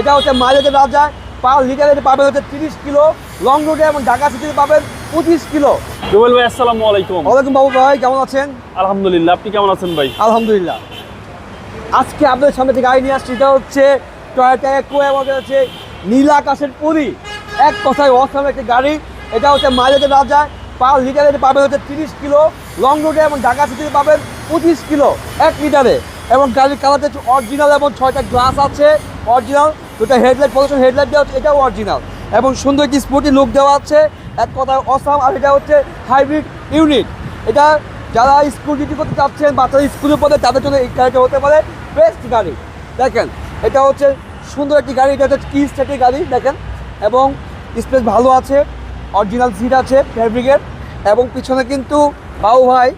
এটা হচ্ছে মাইলেজের রাজা পার লিটারে পাবেন হচ্ছে তিরিশ কিলো। লং রুটে এবং ঢাকা সিটিতে পাবেন পঁচিশ কিলো। রুবেল ভাই আসসালামু আলাইকুম। ওয়ালাইকুম বাবু ভাই কেমন আছেন? আলহামদুলিল্লাহ আপনি কেমন আছেন ভাই? আলহামদুলিল্লাহ। আজকে আপনাদের সামনে থেকে গাড়ি নিয়ে আসছি এটা হচ্ছে টয়োটা একো আমাদের হচ্ছে নীল আকাশের পুরী। এক কথায় অসাম একটি গাড়ি। এটা হচ্ছে মাইলেজের রাজা পার লিটারে পাবেন হচ্ছে তিরিশ কিলো। লং রুটে এবং ঢাকা সিটিতে পাবেন পঁচিশ কিলো এক লিটারে এবং গাড়ির কালারটা হচ্ছে অরিজিনাল এবং ছয়টা গ্লাস আছে। অরিজিনাল দুটা হেডলাইট প্রদর্শন হেডলাইট দেওয়া হচ্ছে, এটাও অরিজিনাল এবং সুন্দর একটি স্পোর্টি লুক দেওয়া আছে, এক কথায় অসাম আর এটা হচ্ছে হাইব্রিড ইউনিট এটা যারা স্কুল ডিউটি করতে চাচ্ছেন, বাচ্চারা স্কুলে পড়ে, তাদের জন্য এই গাড়িটা হতে পারে বেস্ট গাড়ি। দেখেন, এটা হচ্ছে সুন্দর একটি গাড়ি, এটা হচ্ছে কি স্টেটের গাড়ি, দেখেন। এবং স্পেস ভালো আছে অরিজিনাল সিট আছে ফ্যাব্রিকের এবং পিছনে কিন্তু বাউ ভাই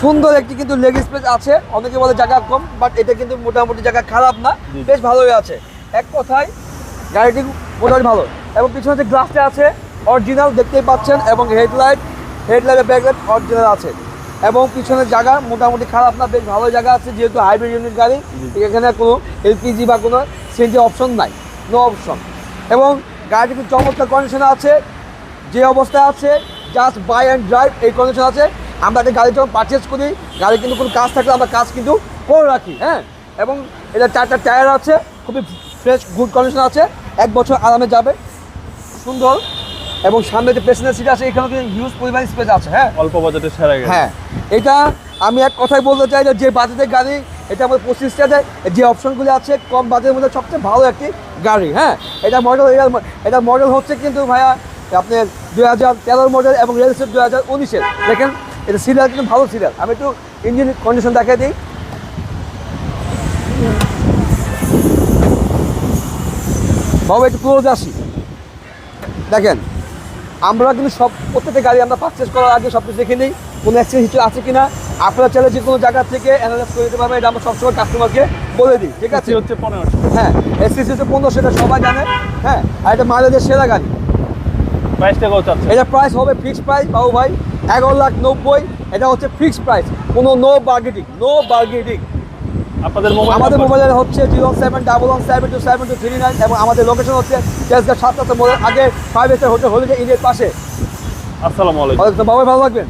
সুন্দর একটি কিন্তু লেগ স্পেস আছে। অনেকে বলে জায়গা কম বাট এটা কিন্তু মোটামুটি জায়গা খারাপ না। বেশ ভালোই আছে। এক কথায় গাড়িটি মোটামুটি ভালো। এবং পিছনে যে গ্লাসটা আছে অরিজিনাল দেখতেই পাচ্ছেন এবং হেডলাইট হেডলাইটের ব্যাকলাইট অরিজিনাল আছে। এবং পিছনের জায়গা মোটামুটি খারাপ না বেশ ভালো জায়গা আছে যেহেতু হাইব্রিড ইউনিট গাড়ি। এখানে কোনো এলপিজি বা কোনো সিএনজি অপশন নাই। নো অপশন এবং গাড়িটি খুব চমৎকার কন্ডিশনে আছে। যে অবস্থায় আছে জাস্ট বাই অ্যান্ড ড্রাইভ এই কন্ডিশন আছে। আমরা একটা গাড়ি যখন পারচেস করি গাড়ি কিন্তু কোনো কাজ থাকলে আমরা কাজ কিন্তু করে রাখি হ্যাঁ? এবং এটা চারটা টায়ার আছে খুবই ফ্রেশ গুড কন্ডিশন আছে এক বছর আরামে যাবে সুন্দর। এবং সামনে যে পেছনের সিট আছে এখানে কিন্তু হিউজ পরিমাণ স্পেস আছে হ্যাঁ? অল্প বাজেটে সেরা হ্যাঁ এটা আমি এক কথাই বলতে চাই যে যে বাজেটের গাড়ি এটা আমার পঁচিশটাতে যে অপশনগুলি আছে কম বাজেটের মধ্যে সবচেয়ে ভালো একটি গাড়ি হ্যাঁ? এটা মডেল এটা এটা মডেল হচ্ছে কিন্তু ভাইয়া আপনার দুই হাজার তেরোর মডেল এবং রেলসের দুই হাজার উনিশের। দেখেন এটা সিরিয়াল কিন্তু ভালো সিরিয়াল আমি একটু ইঞ্জিন কন্ডিশন দেখাই দিই। বাবা একটু ক্লোজ আসি। দেখেন আমরা কিন্তু সব প্রত্যেকটা গাড়ি আমরা পারচেস করার আগে সব কিছু দেখে নিই কোনো অ্যাক্সিডেন্ট হিস্ট্রি আছে কি না আপনারা চাইলে যে কোনো জায়গা থেকে অ্যানালাইজ করে দিতে পারবেন এটা আমরা সবসময় কাস্টমারকে বলে দিই ঠিক আছে? হচ্ছে পনেরোশো। হ্যাঁ এসিসি হচ্ছে পনেরো সেটা সবাই জানে। হ্যাঁ আর এটা মাইলেজের সেরা গাড়ি। প্রাইসটা কত এটা প্রাইস হবে ফিক্সড প্রাইস বাবু ভাই। এগারো লাখ নব্বই এটা হচ্ছে ফিক্সড প্রাইস কোনো নো বার্গেটিং নো বার্গেটিং আপনাদের মোবাইল আমাদের মোবাইলের হচ্ছে zero seven double one seven two seven two three nine এবং আমাদের লোকেশন হচ্ছে তেজগাঁ সাতটা মোড়ের আগে ফাইভ এসে হোটেল হলিডে ইন্ডিয়ার পাশে। আসসালামু আলাইকুম। বাবা বাবাই ভালো লাগবেন